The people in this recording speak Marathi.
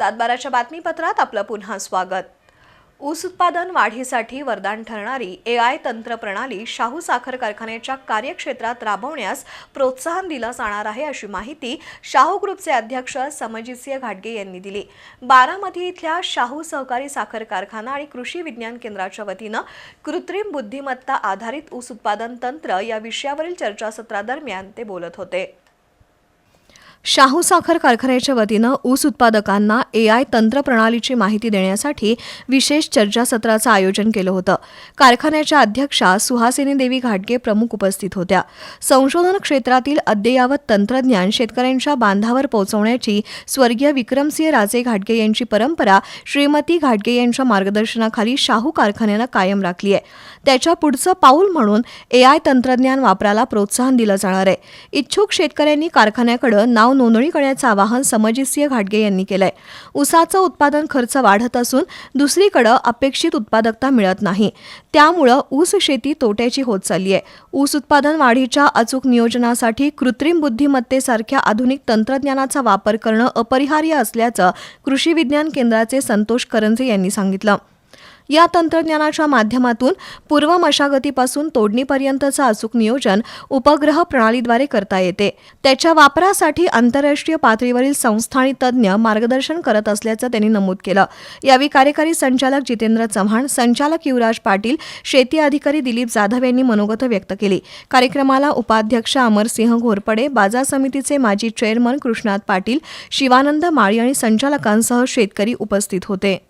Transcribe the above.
सातबाराच्या बातमीपत्रात आपलं पुन्हा स्वागत. ऊस उत्पादन वाढीसाठी वरदान ठरणारी ए आय तंत्र प्रणाली शाहू साखर कारखान्याच्या कार्यक्षेत्रात राबवण्यास प्रोत्साहन दिलं जाणार आहे अशी माहिती शाहू ग्रुपचे अध्यक्ष समजितसिंह घाटगे यांनी दिली. बारामती इथल्या शाहू सहकारी साखर कारखाना आणि कृषी विज्ञान केंद्राच्या वतीनं कृत्रिम बुद्धिमत्ता आधारित ऊस उत्पादन तंत्र या विषयावरील चर्चासत्रादरम्यान ते बोलत होते. शाहू साखर कारखान्याच्या वतीनं ऊस उत्पादकांना ए आय तंत्र प्रणालीची माहिती देण्यासाठी विशेष चर्चासत्राचं आयोजन केलं होतं. कारखान्याच्या अध्यक्षा सुहासिनी देवी घाटगे प्रमुख उपस्थित होत्या. संशोधन क्षेत्रातील अद्ययावत तंत्रज्ञान शेतकऱ्यांच्या बांधावर पोहोचवण्याची स्वर्गीय विक्रमसिंह राजे घाटगे यांची परंपरा श्रीमती घाटगे यांच्या मार्गदर्शनाखाली शाहू कारखान्यानं कायम राखली आहे. त्याच्या पुढचं पाऊल म्हणून ए आय तंत्रज्ञान वापराला प्रोत्साहन दिलं जाणार आहे. इच्छुक शेतकऱ्यांनी कारखान्याकडं नाव नोंदणी करण्याचं आवाहन समजितसिंह घाटगे यांनी केलंय. ऊसाचं उत्पादन खर्च वाढत असून दुसरीकडं अपेक्षित उत्पादकता मिळत नाही. त्यामुळं ऊस शेती तोट्याची होत चालली आहे. ऊस उत्पादन वाढीच्या अचूक नियोजनासाठी कृत्रिम बुद्धिमत्तेसारख्या आधुनिक तंत्रज्ञानाचा वापर करणं अपरिहार्य असल्याचं कृषी विज्ञान केंद्राचे संतोष करंजे यांनी सांगितलं. या तंत्रज्ञानाच्या माध्यमातून पूर्व मशागतीपासून तोडणीपर्यंतचं अचूक नियोजन उपग्रह प्रणालीद्वारे करता येते. त्याच्या वापरासाठी आंतरराष्ट्रीय पातळीवरील संस्था आणि तज्ज्ञ मार्गदर्शन करत असल्याचं त्यांनी नमूद केलं. यावेळी कार्यकारी संचालक जितेंद्र चव्हाण संचालक युवराज पाटील शेती अधिकारी दिलीप जाधव यांनी मनोगत व्यक्त केली. कार्यक्रमाला उपाध्यक्ष अमरसिंह घोरपडे बाजार समितीचे माजी चेअरमन कृष्णात पाटील शिवानंद माळी आणि संचालकांसह शेतकरी उपस्थित होते.